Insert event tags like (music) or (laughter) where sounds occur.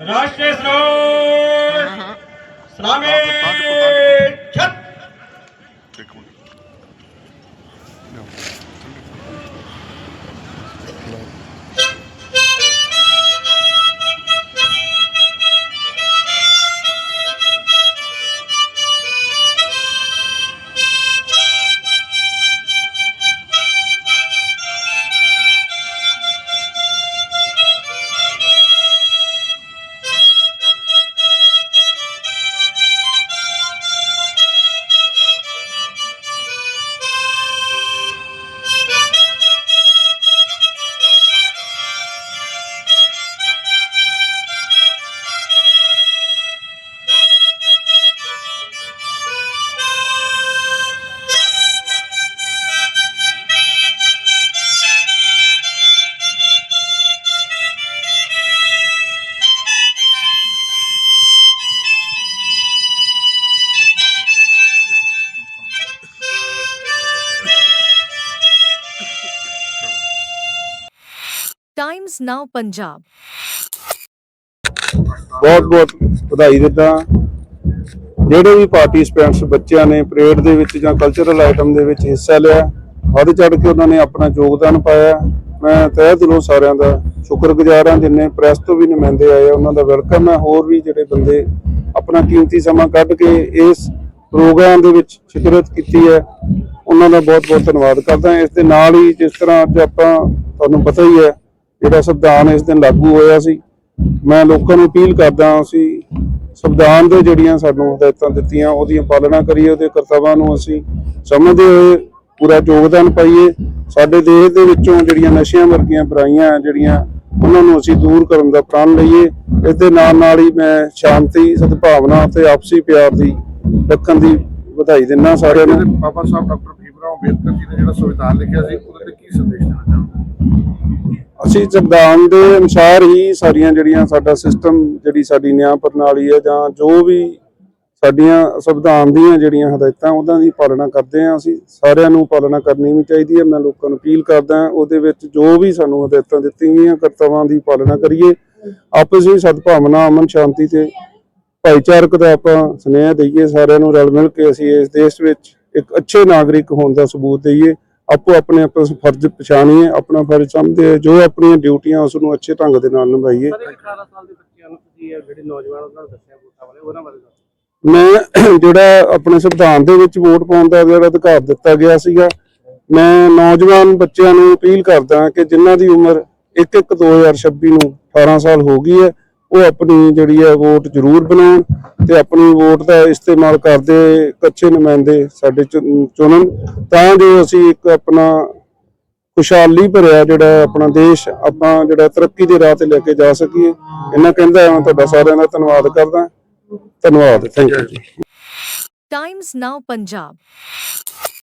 राष्ट्रीय सरोज सलामी ਟਾਈਮਜ਼ ਨਾਓ ਪੰਜਾਬ ਬਹੁਤ ਬਹੁਤ ਵਧਾਈ ਦਿੰਦਾ ਜਿਹੜੇ ਵੀ ਪਾਰਟਿਸਪੈਂਟਸ ਬੱਚਿਆਂ ਨੇ ਪਰੇਡ ਦੇ ਵਿੱਚ ਜਾਂ ਕਲਚਰਲ ਆਈਟਮ ਦੇ ਵਿੱਚ ਹਿੱਸਾ ਲਿਆ ਵੱਧ ਚੜ ਕੇ ਉਹਨਾਂ ਨੇ ਆਪਣਾ ਯੋਗਦਾਨ ਪਾਇਆ। ਮੈਂ ਤਹਿ ਦਿਲੋਂ ਸਾਰਿਆਂ ਦਾ ਸ਼ੁਕਰਗੁਜ਼ਾਰ ਹਾਂ ਜਿੰਨੇ ਪ੍ਰੈਸ ਤੋਂ ਵੀ ਨੁਮਾਇੰਦੇ ਆਏ ਆ, ਉਹਨਾਂ ਦਾ ਵੈਲਕਮ ਹੈ। ਹੋਰ ਵੀ ਜਿਹੜੇ ਬੰਦੇ ਆਪਣਾ ਕੀਮਤੀ ਸਮਾਂ ਕੱਢ ਕੇ ਇਸ ਪ੍ਰੋਗਰਾਮ ਦੇ ਵਿੱਚ ਸ਼ਿਰਕਤ ਕੀਤੀ ਹੈ ਉਹਨਾਂ ਦਾ ਬਹੁਤ ਬਹੁਤ ਧੰਨਵਾਦ ਕਰਦਾ ਇਸ ਦੇ ਨਾਲ ਹੀ ਜਿਸ ਤਰ੍ਹਾਂ ਅੱਜ ਆਪਾਂ ਤੁਹਾਨੂੰ ਪਤਾ ਹੀ ਹੈ ਜਿਹੜਾ ਸੰਵਿਧਾਨ ਇਸ ਦਿਨ ਲਾਗੂ ਹੋਇਆ ਸੀ, ਮੈਂ ਲੋਕਾਂ ਨੂੰ ਅਪੀਲ ਕਰਦਾ ਅਸੀਂ ਸੰਵਿਧਾਨ ਦੇ ਜਿਹੜੀਆਂ ਸਾਨੂੰ ਹਦਾਇਤਾਂ ਦਿੱਤੀਆਂ, ਉਹਦੀਆਂ ਪਾਲਣਾ ਕਰੀਏ, ਉਹਦੇ ਕਰਤੱਵਾਂ ਨੂੰ ਅਸੀਂ ਸਮਝਦੇ ਹੋਏ ਪੂਰਾ ਯੋਗਦਾਨ ਪਾਈਏ। ਸਾਡੇ ਦੇਸ਼ ਦੇ ਵਿੱਚੋਂ ਜਿਹੜੀਆਂ ਨਸ਼ਿਆਂ ਵਰਗੀਆਂ ਬੁਰਾਈਆਂ ਜਿਹੜੀਆਂ ਉਹਨਾਂ ਨੂੰ ਅਸੀਂ ਦੂਰ ਕਰਨ ਦਾ ਪ੍ਰਣ ਲਈਏ, ਇਸ ਦੇ ਨਾਲ ਨਾਲ ਹੀ ਮੈਂ ਸ਼ਾਂਤੀ, ਸਦਭਾਵਨਾ ਤੇ ਆਪਸੀ ਪਿਆਰ ਦੀ ਰੱਖਣ ਦੀ ਵਧਾਈ ਦਿੰਦਾ ਸਾਰਿਆਂ ਨੂੰ। ਬਾਬਾ ਸਾਹਿਬ, ਡਾਕਟਰ ਭੀਮ ਭੀਮਰਾਓ ਅੰਬੇਦਕਰ ਜੀ ਨੇ ਜਿਹੜਾ ਸੰਵਿਧਾਨ ਲਿਖਿਆ ਸੀ, ਉਹਦੇ ਤੇ ਕੀ ਸੰਦੇਸ਼ ਦੇਣਾ ਅਸੀਂ ਸੰਵਿਧਾਨ ਦੇ ਅਨੁਸਾਰ ਹੀ ਸਾਰੀਆਂ ਜਿਹੜੀਆਂ ਸਾਡਾ ਸਿਸਟਮ ਜਿਹੜੀ ਸਾਡੀ ਨਿਆਂ ਪ੍ਰਣਾਲੀ ਹੈ ਜਾਂ ਜੋ ਵੀ ਸਾਡੀਆਂ ਸੰਵਿਧਾਨ ਦੀਆਂ ਜਿਹੜੀਆਂ ਹਦਾਇਤਾਂ ਉਹਨਾਂ ਦੀ ਪਾਲਣਾ ਕਰਦੇ ਹਾਂ ਅਸੀਂ। ਸਾਰਿਆਂ ਨੂੰ ਪਾਲਣਾ ਕਰਨੀ ਵੀ ਚਾਹੀਦੀ ਹੈ। ਮੈਂ ਲੋਕਾਂ ਨੂੰ ਅਪੀਲ ਕਰਦਾ ਉਹਦੇ ਵਿੱਚ ਜੋ ਵੀ ਸਾਨੂੰ ਹਦਾਇਤਾਂ ਦਿੱਤੀਆਂ ਗਈਆਂ, ਕਰਤੱਵਾਂ ਦੀ ਪਾਲਣਾ ਕਰੀਏ। ਆਪਸ ਵਿੱਚ ਸਦਭਾਵਨਾ, ਅਮਨ, ਸ਼ਾਂਤੀ ਤੇ ਭਾਈਚਾਰਕ ਦਾ ਆਪਾਂ ਸੁਨੇਹਾ ਦਈਏ, ਸਾਰਿਆਂ ਨੂੰ ਰਲ ਮਿਲ ਕੇ ਅਸੀਂ ਇਸ ਦੇਸ਼ ਵਿੱਚ ਇੱਕ ਅੱਛੇ ਨਾਗਰਿਕ ਹੋਣ ਦਾ ਸਬੂਤ ਦਈਏ। ਆਪੋ ਆਪਣੇ ਆਪਣੇ ਫਰਜ਼ ਪਛਾਣੀਏ ਆਪਣਾ ਫਰਜ਼ ਸਮਝਦੇ ਜੋ ਆਪਣੀਆਂ ਡਿਊਟੀਆਂ ਉਸ ਨੂੰ ਅੱਛੇ ਢੰਗ ਦੇ ਨਾਲ ਨਿਭਾਈਏ। ਸਰ ਇਹ 18 ਸਾਲ ਦੇ ਬੱਚਿਆਂ ਨੂੰ ਤੁਸੀਂ ਇਹ ਜਿਹੜੇ ਨੌਜਵਾਨ ਉਹਨਾਂ ਨੂੰ ਦੱਸਿਆ ਵੋਟਾਂ ਵਾਲੇ ਉਹਨਾਂ ਬਾਰੇ ਦੱਸੋ। ਮੈਂ (clears throat) ਜਿਹੜਾ ਆਪਣੇ ਸੰਵਿਧਾਨ ਦੇ ਵਿੱਚ ਵੋਟ ਪਾਉਣ ਦਾ ਜਿਹੜਾ ਅਧਿਕਾਰ ਦਿੱਤਾ ਗਿਆ ਸੀਗਾ ਮੈਂ ਨੌਜਵਾਨ ਬੱਚਿਆਂ ਨੂੰ ਅਪੀਲ ਕਰਦਾ ਕਿ ਜਿਨ੍ਹਾਂ ਦੀ ਉਮਰ 1-1 2026 ਨੂੰ 18 ਸਾਲ ਹੋ ਗਈ ਹੈ ਉਹ ਆਪਣੀ ਜਿਹੜੀ ਹੈ ਵੋਟ ਜ਼ਰੂਰ ਬਣਾਉਣ ਤੇ ਆਪਣੀ ਵੋਟ ਦਾ ਇਸਤੇਮਾਲ ਕਰਦੇ ਕੱਚੇ ਨੁਮਾਇੰਦੇ ਸਾਡੇ ਚੁਣਨ। ਤਾਂ ਜੋ ਅਸੀਂ ਇੱਕ ਆਪਣਾ ਖੁਸ਼ਹਾਲੀ ਭਰਿਆ ਜਿਹੜਾ ਆਪਣਾ ਦੇਸ਼, ਆਪਾਂ ਜਿਹੜਾ ਤਰੱਕੀ ਦੇ ਰਾਹ ਤੇ ਲੈ ਕੇ ਜਾ ਸਕੀਏ। ਇਹਨਾਂ ਕਹਿੰਦਾ ਮੈਂ ਤੁਹਾਡਾ ਸਾਰਿਆਂ ਦਾ ਧੰਨਵਾਦ ਕਰਦਾ। ਧੰਨਵਾਦ ਥੈਂਕ ਯੂ ਜੀ। ਨਾਓ ਪੰਜਾਬ